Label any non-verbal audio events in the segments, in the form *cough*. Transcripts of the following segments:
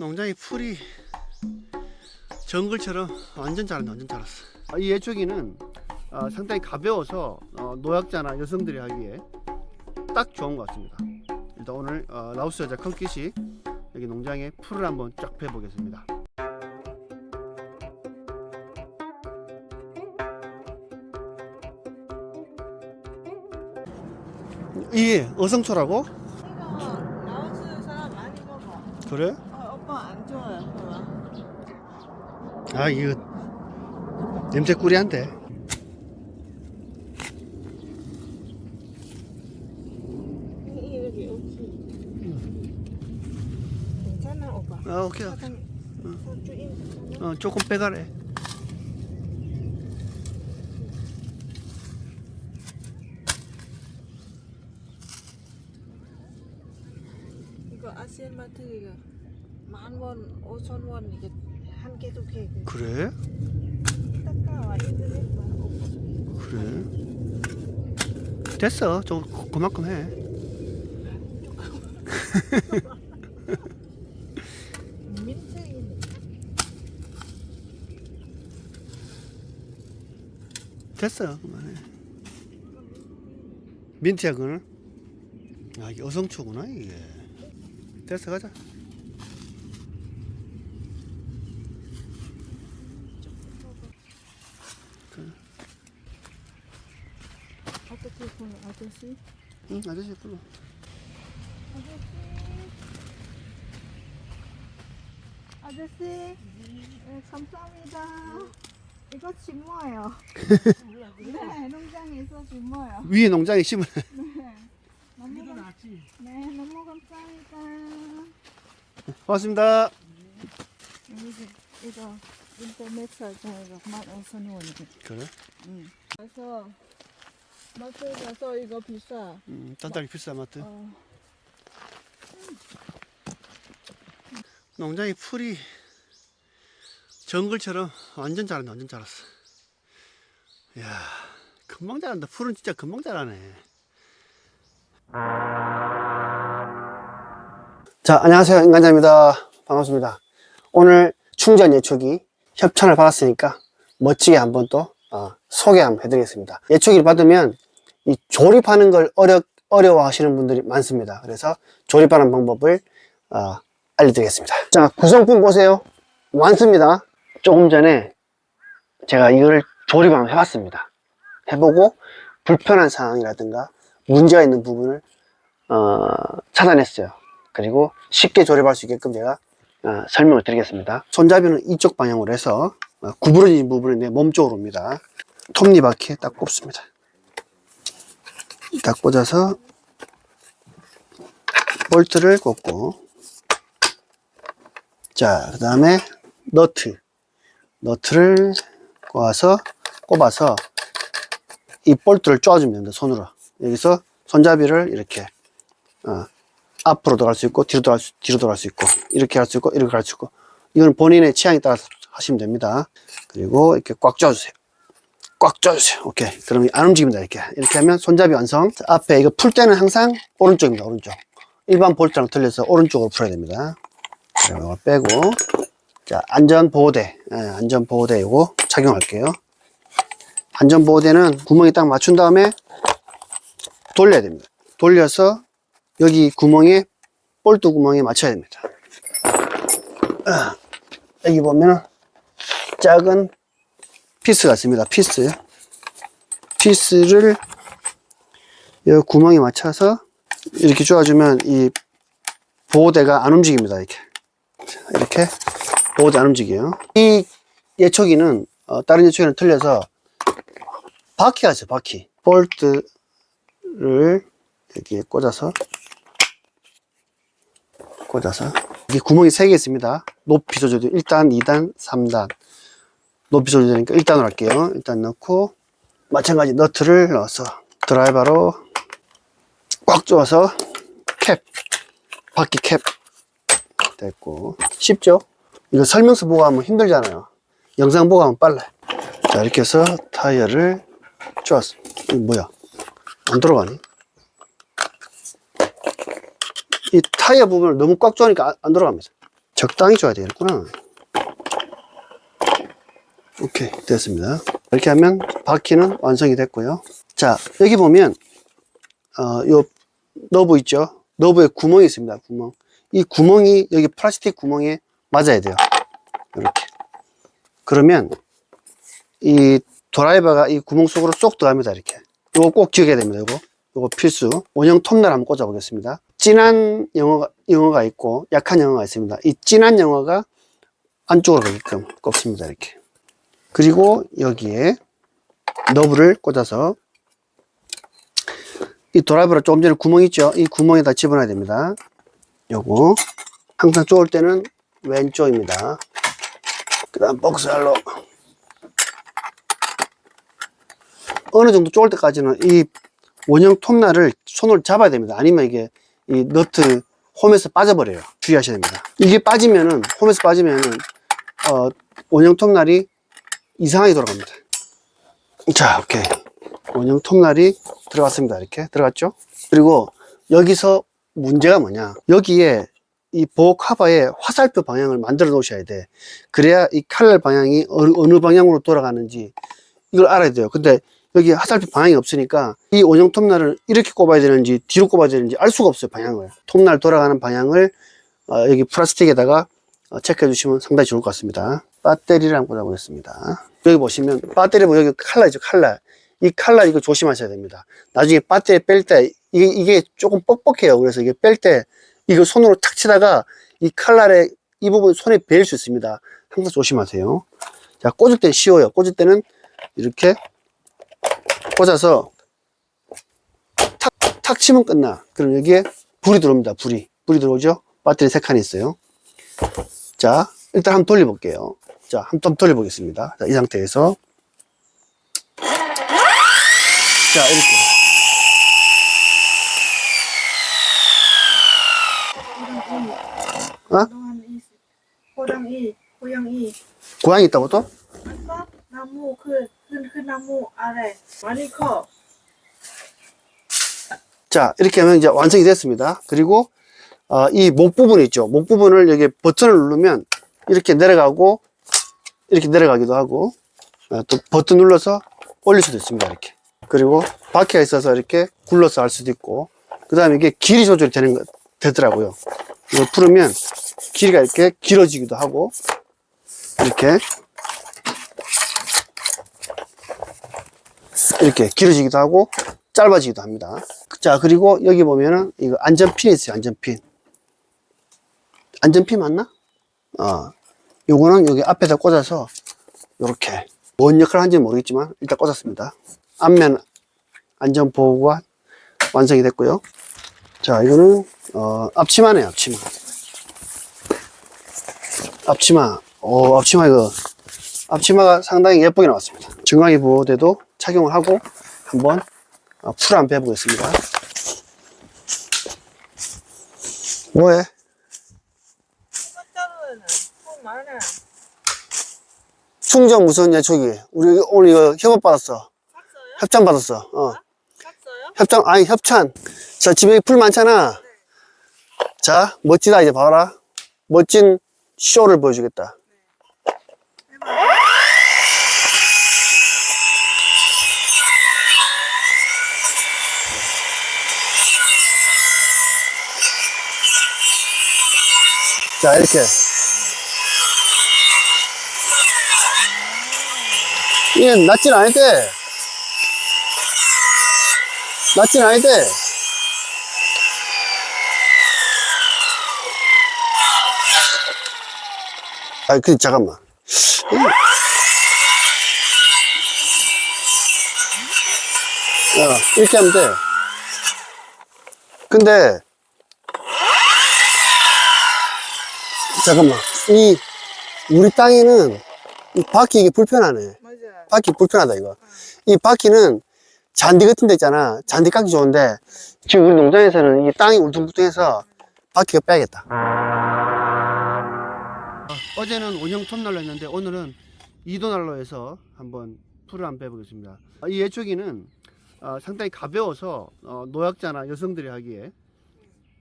농장의 풀이 정글처럼 완전 자란다 완전 자랐어 아, 이 예초기는 어, 상당히 가벼워서 어, 노약자나 여성들이 하기에 딱 좋은 것 같습니다 일단 오늘 어, 라오스 여자 컨kit이 여기 농장에 풀을 한번 쫙 빼보겠습니다 이게 어성초라고? 이거 라오스 사람 많이 먹어. 그래? 어, 안 좋아요. 아 이거 냄새 오빠. 아 오케이 괜찮아? 어, 조금 빼가래 이거 아시안 마트 이거 만 원, 오천 원 이게 한 개도 개. 그래? 닦아와. 오빠. 그래? 됐어 좀 그- 그만큼 해. *laughs* 됐어 그만해 민트야 그거는? 아 이게 어성초구나 이게 됐어 가자 보는 아저씨? 응 아저씨 불러 아저씨, 네, 감사합니다. 이거 진모예요. 네, 농장에서 진모예요. 위에 농장에 심을 네, 너무 감, 네, 너무 감사합니다. 고맙습니다 여기 이거 인터넷 사장에서 만 오천 원이고. 그래? 응. 그래서 마트 가서 이거 비싸. 음, 단단히 비싸 마트. 어, 농장의 풀이 정글처럼 완전 자란다 완전 자랐어. 이야 금방 자란다. 풀은 진짜 금방 자라네. 자 안녕하세요. 인간자입니다. 반갑습니다. 오늘 충전 예초기 협찬을 받았으니까 멋지게 한번 또 어, 소개 한번 해드리겠습니다. 예초기를 받으면 이 조립하는 걸 어려, 어려워 하시는 분들이 많습니다 그래서 조립하는 방법을 어, 알려드리겠습니다. 자, 구성품 보세요. 많습니다. 조금 전에 제가 이걸 조립 한번 해봤습니다. 해보고 불편한 상황이라든가 문제가 있는 부분을 어, 찾아냈어요. 그리고 쉽게 조립할 수 있게끔 제가 어, 설명을 드리겠습니다. 손잡이는 이쪽 방향으로 해서 어, 구부러진 부분은 내 몸 쪽으로 옵니다. 톱니바퀴에 딱 꼽습니다. 딱 꽂아서 볼트를 꽂고 자, 그 다음에 너트. 너트를 꽂아서, 꼽아서 이 볼트를 쪼아주면 됩니다, 손으로. 여기서 손잡이를 이렇게, 어, 앞으로도 갈수 있고, 뒤로도 갈 수, 뒤로도 갈수 있고, 이렇게 할 수 있고, 이렇게 갈수 있고. 이건 본인의 취향에 따라서 하시면 됩니다. 그리고 이렇게 꽉 쪼아주세요. 꽉 쪼아주세요. 오케이. 그럼 안 움직입니다, 이렇게. 이렇게 하면 손잡이 완성. 자, 앞에 이거 풀 때는 항상 오른쪽입니다, 오른쪽. 일반 볼트랑 틀려서 오른쪽으로 풀어야 됩니다. 자, 이거 빼고 자 안전보호대 예, 안전보호대 이거 착용할게요 안전보호대는 구멍에 딱 맞춘 다음에 돌려야 됩니다 돌려서 여기 구멍에 볼트 구멍에 맞춰야 됩니다 아, 여기 보면 작은 피스가 있습니다 피스 피스를 이 구멍에 맞춰서 이렇게 쪼아주면 이 보호대가 안 움직입니다 이렇게 이렇게 보호대 안 움직여요. 이 예초기는 어, 다른 예초기는 틀려서 바퀴가 있어요. 바퀴. 볼트를 여기에 꽂아서 꽂아서 여기 구멍이 세개 있습니다. 높이 조절도 1단, 2단, 3단 높이 조절되니까 1단으로 할게요. 일단 넣고 마찬가지 너트를 넣어서 드라이버로 꽉 조아서 캡 바퀴 캡 됐고 쉽죠? 이거 설명서 보고 하면 힘들잖아요 영상 보고 하면 빨라요 자 이렇게 해서 타이어를 쪼았어 이거 뭐야 안 들어가니? 이 타이어 부분을 너무 꽉 조으니까 안, 안 들어갑니다 적당히 줘야 되겠구나. 오케이, 됐습니다. 이렇게 하면 바퀴는 완성이 됐고요. 자, 여기 보면, 어, 요, 너브 있죠? 너브에 구멍이 있습니다, 구멍. 이 구멍이 여기 플라스틱 구멍에 맞아야 돼요. 이렇게. 그러면, 이 드라이버가 이 구멍 속으로 쏙 들어갑니다, 이렇게. 요거 꼭 기억해야 됩니다, 요거. 요거 필수. 원형 톱날 한번 꽂아 보겠습니다. 진한 영어가, 영어가 있고 약한 영어가 있습니다. 이 진한 영어가 안쪽으로 가게끔 꼽습니다. 이렇게. 그리고 여기에 너브를 꽂아서 이 드라이버로 조금 전에 구멍 있죠? 이 구멍에다 집어넣어야 됩니다. 요거. 항상 쪼을 때는 왼쪽입니다. 그 다음 복살로 어느 정도 쪼을 때까지는 이 원형 톱날을 손으로 잡아야 됩니다. 아니면 이게 이 너트 홈에서 빠져버려요. 주의하셔야 됩니다. 이게 빠지면은 홈에서 빠지면은 어, 원형 톱날이 이상하게 돌아갑니다. 자, 오케이. 원형 톱날이 들어갔습니다. 이렇게 들어갔죠? 그리고 여기서 문제가 뭐냐? 여기에 이 보호 카바에 화살표 방향을 만들어 놓으셔야 돼. 그래야 이 칼날 방향이 어느, 어느 방향으로 돌아가는지 이걸 알아야 돼요. 근데 여기 화살표 방향이 없으니까 이 원형 톱날을 이렇게 꼽아야 되는지 뒤로 꼽아야 되는지 알 수가 없어요 방향을 톱날 돌아가는 방향을 어, 여기 플라스틱에다가 어, 체크해 주시면 상당히 좋을 것 같습니다 배터리를 한번 꽂아보겠습니다 여기 보시면 배터리 뭐 여기 칼날 있죠 칼날 이 칼날 이거 조심하셔야 됩니다 나중에 배터리 뺄 때 이게, 이게 조금 뻑뻑해요 그래서 이게 뺄 때 이거 손으로 탁 치다가 이 칼날에 이 부분 손에 베일 수 있습니다 항상 조심하세요 자 꽂을 때 쉬워요 꽂을 때는 이렇게 꽂아서 탁, 탁 치면 끝나. 그럼 여기에 불이 들어옵니다. 불이. 불이 들어오죠? 배터리 세 칸이 있어요. 자, 일단 한번 돌려볼게요. 자, 한번 돌려보겠습니다. 자, 이 상태에서. 자, 이렇게. 어? 고양이 고양이 고양이 있다고 또? 나무 그 그 그 나무 아래 많이 커. 자, 이렇게 하면 이제 완성이 됐습니다. 그리고, 어, 이목 부분 있죠. 목 부분을 여기 버튼을 누르면 이렇게 내려가고, 이렇게 내려가기도 하고, 어, 또 버튼 눌러서 올릴 수도 있습니다. 이렇게. 그리고 바퀴가 있어서 이렇게 굴러서 할 수도 있고, 그 다음에 이게 길이 조절이 되는 거, 되더라고요. 이걸 풀으면 길이가 이렇게 길어지기도 하고, 이렇게. 이렇게 길어지기도 하고, 짧아지기도 합니다. 자, 그리고 여기 보면은 이거 안전핀이 있어요, 안전핀. 안전핀 맞나? 어. 요거는 여기 앞에다 꽂아서 요렇게 뭔 역할을 하는지 는 모르겠지만 일단 꽂았습니다. 앞면 안전 보호가 완성이 됐고요. 자, 이거는 어, 앞치마네요, 앞치마. 앞치마. 오, 앞치마 이거 앞치마가 상당히 예쁘게 나왔습니다. 정강이 보호대도 착용을 하고 한번 어, 풀 한번 해보겠습니다. 뭐해? 이거 자르는 돈 많아. 충전 무선 예초기. 우리 오늘 이거 협업 받았어. 협찬 받았어. 어. 샀어요? 협찬, 아니, 협찬. 자, 집에 풀 많잖아. 자, 멋지다, 이제 봐라. 멋진 쇼를 보여주겠다. 자, 이렇게. 이게 낫진 않을때 낫진 않을때 아, 그, 잠깐만. 어, 이렇게 하면 돼. 근데, 잠깐만. 이, 우리 땅에는 이 바퀴 이게 불편하네. 바퀴 불편하다, 이거. 이 바퀴는 잔디 같은 데 있잖아. 잔디 깎기 좋은데, 지금 우리 농장에서는 이 땅이 울퉁불퉁해서 바퀴가 빼야겠다. 어제는 원형 톱날로 했는데, 오늘은 이도날로 해서 한번 풀을 한번 빼보겠습니다. 이 예초기는 어, 상당히 가벼워서 어, 노약자나 여성들이 하기에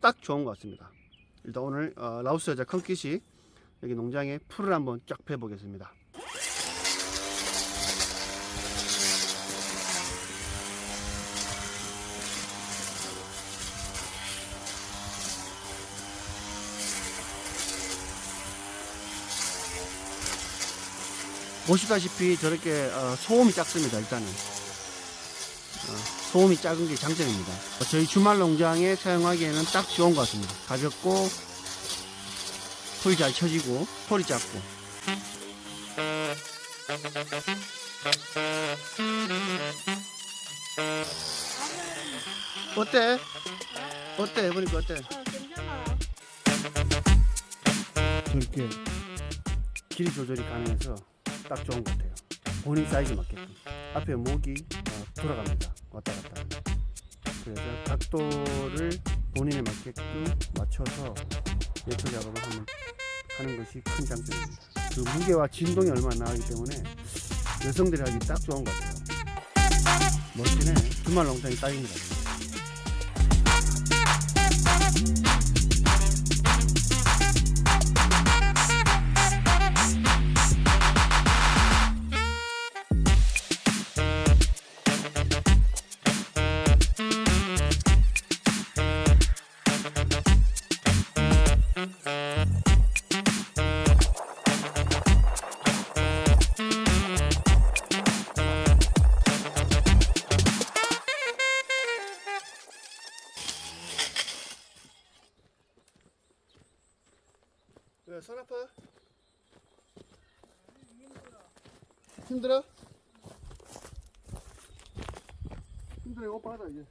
딱 좋은 것 같습니다. 일단 오늘 어, 라오스 여자 컨킷이 여기 농장에 풀을 한번 쫙 패보겠습니다. 보시다시피 저렇게 어, 소음이 작습니다. 일단은 어, 소음이 작은 게 장점입니다. 어, 저희 주말 농장에 사용하기에는 딱 좋은 것 같습니다. 가볍고 풀이 잘 쳐지고 소리 작고 어때? 어때? 해보니까 어때? 저렇게 길이 조절이 가능해서 딱 좋은 것 같아요. 본인 사이즈 맞게끔. 앞에 목이 어, 돌아갑니다. 왔다 갔다. 그래서 각도를 본인에 맞게끔 맞춰서 예초 작업을 하면 하는 것이 큰 장점입니다. 그 무게와 진동이 얼마나 나가기 때문에 여성들이 하기 딱 좋은 것 같아요. 멋지네. 주말 농장이 딱입니다. 왜, 힘들어, 옷 받아, 이제.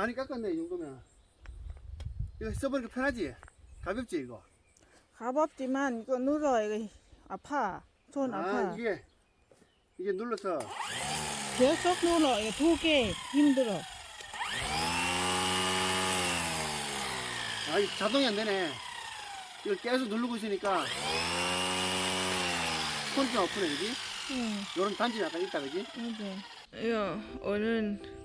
많이 깎았네, 이 정도면. 이거 써보니까 편하지? 가볍지, 이거? 가볍지만 이거 눌어. 이거 아파. 손 아파. 아, 이게, 이게 눌러서, 계속 눌러. 이거 두개 힘들어. 아, 이 자동이 안 되네. 이걸 계속 누르고 있으니까, 손이 좀 아프네, 그지? 응. 요런 단점이 약간 있다, 그지? 맞아. 이거 오늘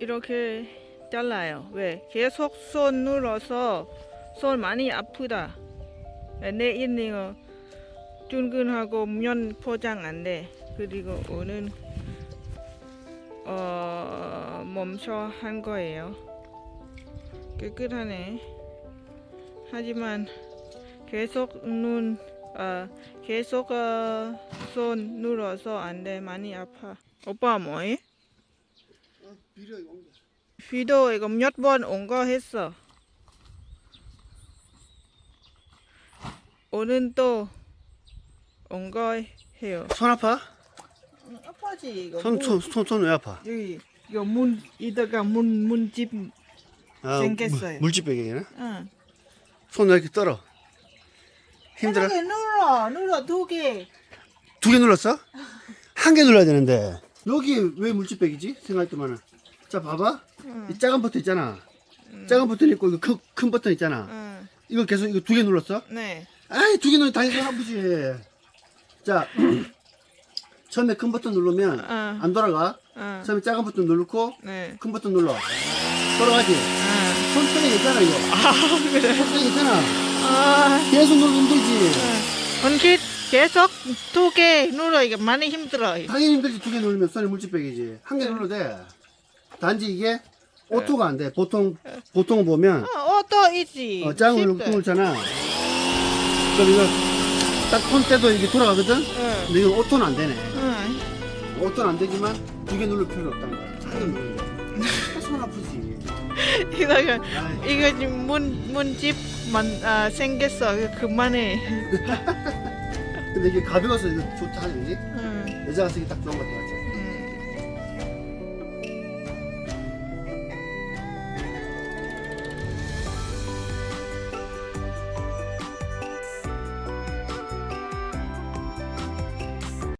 이렇게 잘라요. 왜? 계속 손 눌러서 손 많이 아프다. 내일 이거 둔근하고 면 포장 안 돼. 그리고 오늘 어 멈춰 한 거예요. 깨끗하네. 하지만 계속 눈, 아 계속 어, 손 눌러서 안 돼. 많이 아파. 오빠 뭐해? 어, 비려, 이거 몇 번 온 거 했어. 오늘 또온 거 해요. 손 아파? 아파지 이거. 손, 손, 손, 손 왜 아파? 여기 이거 문 이다가 문 문집. 아, 생겼어요. 물, 물집베개나? 응. 손 왜 이렇게 떨어? 힘들어? 이렇게 눌러 눌러 두 개. 두 개 눌렀어? 한 개 눌러야 되는데 여기 왜 물집백이지? 생각했더만은 자 봐봐 응. 이 작은 버튼 있잖아 작은 버튼 있고 이거 큰, 큰 버튼 있잖아 응. 이거 계속 이거 두 개 눌렀어? 네. 아이 두개 누르면 당연히 손 아프지 자 *clears throat* 처음에 큰 버튼 누르면 어. 안 돌아가 응. 처음에 작은 버튼 누르고 네. 큰 버튼 눌러 돌아가지 응. 손등에 있잖아 이거 아 그래. 손등에 있잖아 어. 아, 계속 누르면 힘들지. 원기 계속 두 개 눌러 이게 많이 힘들어. 당연히 힘들지. 두 개 누르면 소니 물집백이지. 한 개 눌러도 돼. 단지 이게 오토가 안 돼. 보통, 보통 보면, 어, 오또 있지. 어, 짱을 쉽대. 누르고 잖아 그럼 이거 딱톤 때도 이게 돌아가거든? 응. 근데 이건 오토는 안 되네. 응. 오토는 안 되지만 두 개 누를 필요는 없다는 거야. 한개 누르면 돼. 손 아프지. *laughs* 이거 아이, 이거 지금 문 문집 만 아, 생겼어. 그만해. *laughs* 근데 이게 가벼워서 이거 좋다, 그지? 응. 여자가 쓰기 딱 좋은 것 같아.